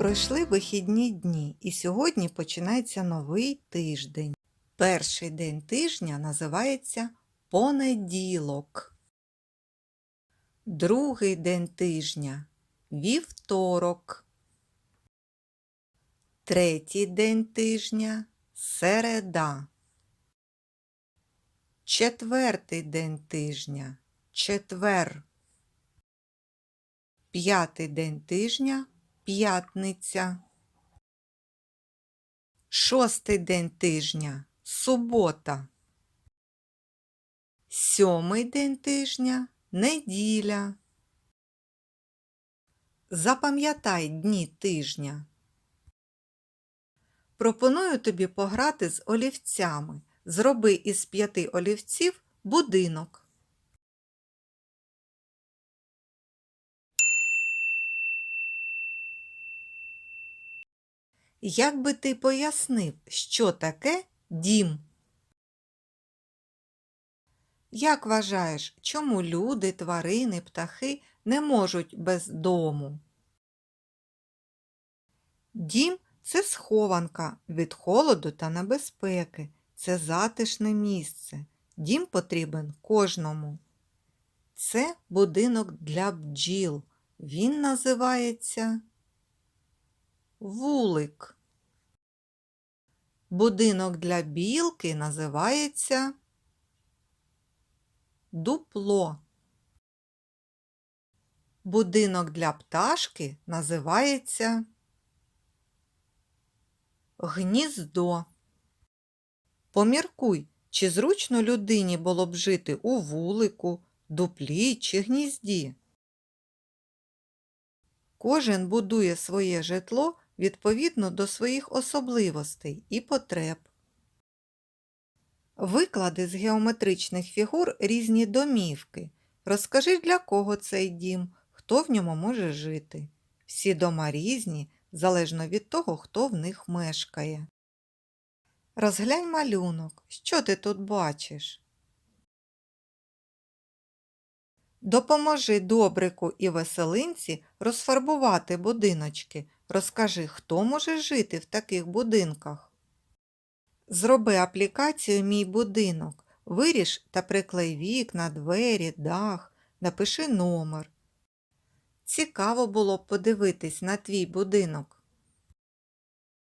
Пройшли вихідні дні, і сьогодні починається новий тиждень. Перший день тижня називається понеділок. Другий день тижня вівторок. Третій день тижня середа. Четвертий день тижня четвер. П'ятий день тижня п'ятниця. Шостий день тижня субота. Сьомий день тижня неділя. Запам'ятай дні тижня. Пропоную тобі пограти з олівцями. Зроби із п'яти олівців будинок. Як би ти пояснив, що таке дім? Як вважаєш, чому люди, тварини, птахи не можуть без дому? Дім це схованка від холоду та небезпеки. Це затишне місце. Дім потрібен кожному. Це будинок для бджіл. Він називається вулик. Будинок для білки називається дупло. Будинок для пташки називається гніздо. Поміркуй, чи зручно людині було б жити у вулику, дуплі чи гнізді. Кожен будує своє житло відповідно до своїх особливостей і потреб. Виклади з геометричних фігур різні домівки. Розкажи, для кого цей дім, хто в ньому може жити. Всі дома різні, залежно від того, хто в них мешкає. Розглянь малюнок. Що ти тут бачиш? Допоможи добрику і веселинці розфарбувати будиночки. Розкажи, хто може жити в таких будинках. Зроби аплікацію Мій будинок. Виріж та приклей вікна, двері, дах, напиши номер. Цікаво було б подивитись на твій будинок.